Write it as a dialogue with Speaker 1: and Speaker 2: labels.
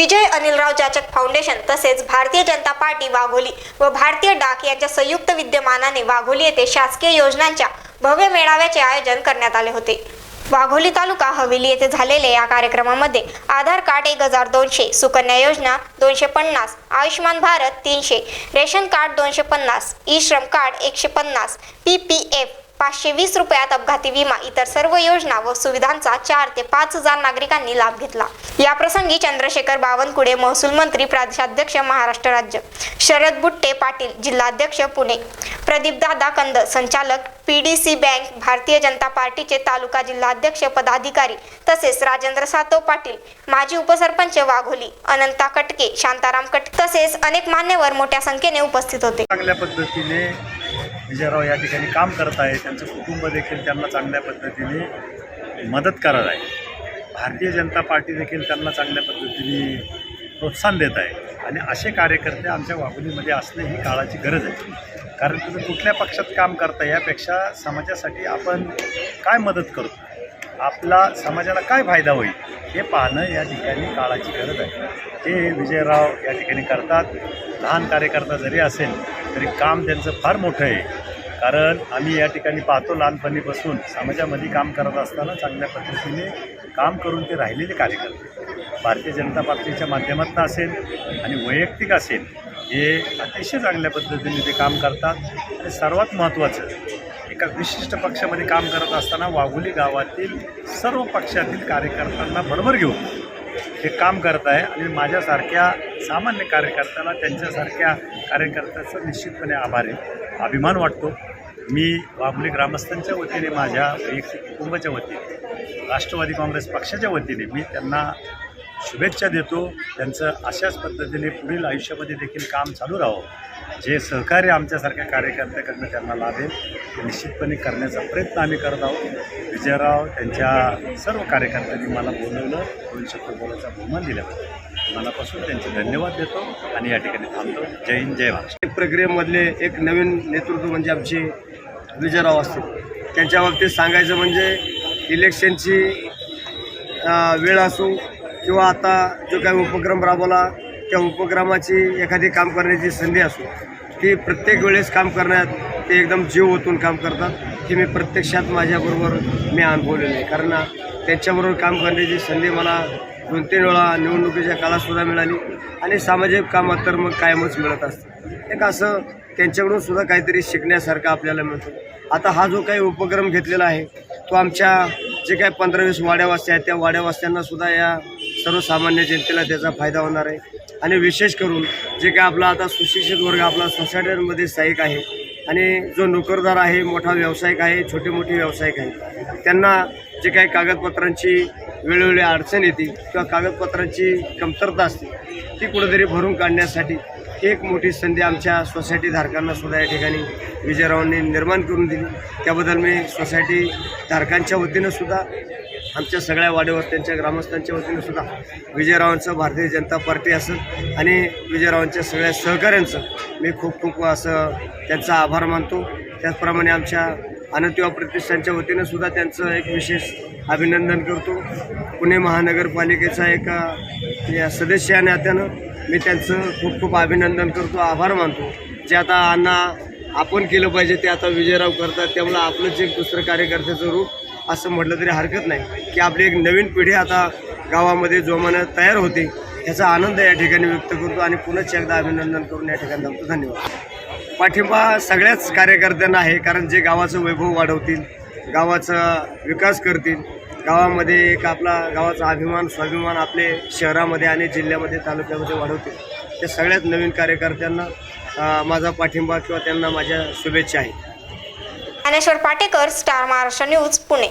Speaker 1: विजय अनिलराव जाचक फाउंडेशन तसेच भारतीय जनता पार्टी वाघोली व भारतीय डाक यांच्या संयुक्त विद्यमानाने वाघोली येथे शासकीय योजनांच्या भव्य मेळाव्याचे आयोजन करण्यात आले होते. वाघोली तालुका हवेली येथे झालेल्या या कार्यक्रमामध्ये आधार कार्ड एक हजार दोनशे सुकन्या योजना दोनशे पन्नास आयुष्यमान भारत तीनशे रेशन कार्ड दोनशे पन्नास ई श्रम कार्ड एकशे पन्नास पी पी एफ पाचशे वीस रुपयात अपघाती विमा इतर सर्व योजना व सुविधांचा चार ते पाच हजार नागरिकांनी लाभ घेतला. या प्रसंगी चंद्रशेखर बावनकुळे महसूल मंत्री प्रदेशाध्यक्ष महाराष्ट्र राज्य शरद बुट्टे पाटील जिल्हाध्यक्ष पुणे प्रदीप दादा कंद संचालक पीडीसी बँक भारतीय जनता पार्टीचे तालुका जिल्हाध्यक्ष पदाधिकारी तसेच राजेंद्र सातव पाटील माजी उपसरपंच वाघोली अनंता कटके शांताराम कटके तसेच अनेक मान्यवर मोठ्या संख्येने उपस्थित होते.
Speaker 2: चांगल्या पद्धतीने विजयराव या ठिकाणी काम करत आहे. त्यांचं कुटुंब देखील त्यांना चांगल्या पद्धतीने मदत करत आहे. भारतीय जनता पार्टी देखील त्यांना चांगल्या पद्धतीने प्रोत्साहन देत आहे. आणि असे कार्यकर्ते आमच्या वाघोलीमध्ये असणे ही काळाची गरज आहे. कारण तुम्ही कुठल्या पक्षात काम करता यापेक्षा समाजासाठी आपण काय मदत करतो? आपला समाजाला काय फायदा होईल? हे पाहणं या ठिकाणी काळाची गरज आहे. ते विजयराव या ठिकाणी करतात. लहान कार्यकर्ता जरी असेल तरी काम त्यांचं फार मोठं आहे. कारण आम्ही या ठिकाणी पाहतो लहानपणीपासून. समाजामध्ये काम करत असताना चांगल्या पद्धतीने काम करून ते राहिलेले कार्यकर्ते. भारतीय जनता पार्टीच्या माध्यमातून असेल आणि वैयक्तिक असेल हे अतिशय चांगल्या पद्धतीने ते काम करतात. आणि सर्वात महत्त्वाचं एका विशिष्ट पक्षामध्ये काम करत असताना वाघोली गावातील सर्व पक्षातील कार्यकर्त्यांना बरोबर घेऊन ते काम करत आहे आणि माझ्यासारख्या सामान्य कार्यकर्त्याला त्यांच्यासारख्या कार्यकर्त्याचं निश्चितपणे आभार आहे. अभिमान वाटतो. मी वाघोली ग्रामस्थांच्या वतीने माझ्या वैयक्तिक कुटुंबाच्या वतीने राष्ट्रवादी काँग्रेस पक्षाच्या वतीने मी त्यांना शुभेच्छा देतो. त्यांचं अशाच पद्धतीने पुढील आयुष्यामध्ये देखील काम चालू राहावं. जे सहकार्य आमच्यासारख्या कार्यकर्त्याकडनं त्यांना लाभेल ते निश्चितपणे करण्याचा प्रयत्न आम्ही करत आहोत. विजयराव त्यांच्या सर्व कार्यकर्त्यांनी मला बोलवलं दोन शब्द बोलायचा बहुमान दिल्याबद्दल मनापासून त्यांचे धन्यवाद देतो आणि या ठिकाणी थांबतो. जय हिंद जय महाराष्ट्र.
Speaker 3: प्रक्रियेमधले एक नवीन नेतृत्व म्हणजे आमचे विजयराव असतील त्यांच्या बाबतीत सांगायचं म्हणजे इलेक्शनची वेळ असो किंवा आता जो काही उपक्रम राबवला त्या उपक्रमाची एखादी काम करण्याची संधी असो ती प्रत्येक वेळेस काम करण्यात ते एकदम जीव ओतून काम करतात हे मी प्रत्यक्षात माझ्याबरोबर मी अनुभवलेलं आहे. कारण त्यांच्याबरोबर काम करण्याची संधी मला दोन तीन वेळा निवडणुकीच्या काळातसुद्धा मिळाली आणि सामाजिक कामात तर मग कायमच मिळत असतं. एक असं त्यांच्याकडून सुद्धा काहीतरी शिकण्यासारखं आपल्याला मिळतं. आता हा जो काही उपक्रम घेतलेला आहे तो आमच्या जे काही पंधरा वीस वाड्यावासी आहेत त्या वाड्यावास्यांना सुद्धा या सर्वसामान्य जनतेला त्याचा फायदा होणार आहे. आणि विशेष करून जे काय आपला आता सुशिक्षित वर्ग आपला सोसायट्यांमध्ये स्थायिक आहे आणि जो नोकरदार आहे मोठा व्यावसायिक आहे छोटे मोठे व्यावसायिक आहे त्यांना जे काही कागदपत्रांची वेळोवेळी अडचण येते किंवा कागदपत्रांची कमतरता असते ती कुठेतरी भरून काढण्यासाठी एक मोठी संधी आमच्या सोसायटीधारकांना सुद्धा या ठिकाणी विजयरावांनी निर्माण करून दिली. त्याबद्दल मी सोसायटी धारकांच्या वतीनं सुद्धा आमच्या सगळ्या वाड्यावस्त्यांच्या ग्रामस्थांच्या वतीनं सुद्धा विजयरावांचं भारतीय जनता पार्टी असेल आणि विजयरावांच्या सगळ्या सहकाऱ्यांचं मी खूप खूप असं त्यांचा आभार मानतो. त्याचप्रमाणे आमच्या अनंतयुवा प्रतिष्ठानच्या वतीनं सुद्धा त्यांचं एक विशेष अभिनंदन करतो. पुणे महानगरपालिकेचा एक सदस्य या नात्यानं मी त्यांचं खूप खूप अभिनंदन करतो आभार मानतो. जे आता अण्णा आपण केलं पाहिजे ते आता विजयराव करतात त्यामुळं आपलंच एक दुसरं कार्यकर्त्याचं रूप असं म्हटलं तरी हरकत नाही की आपली एक नवीन पिढी आता गावामध्ये जोमानं तयार होते. याचा आनंद या ठिकाणी व्यक्त करतो आणि पुनश्च एकदा अभिनंदन करून या ठिकाणी थांबतो. धन्यवाद. पाठिंबा सगळ्याच कार्यकर्त्यांना आहे कारण जे गावाचं वैभव वाढवतील गावाचा विकास करतील गावामध्ये एक आपला गावाचा अभिमान स्वाभिमान आपले शहरामध्ये आणि जिल्ह्यामध्ये तालुक्यामध्ये वाढवतील. त्या सगळ्यात नवीन कार्यकर्त्यांना माझा पाठिंबा किंवा त्यांना माझ्या शुभेच्छा आहेत.
Speaker 1: Dnyaneshwar Patekar star Maharashtra news Pune.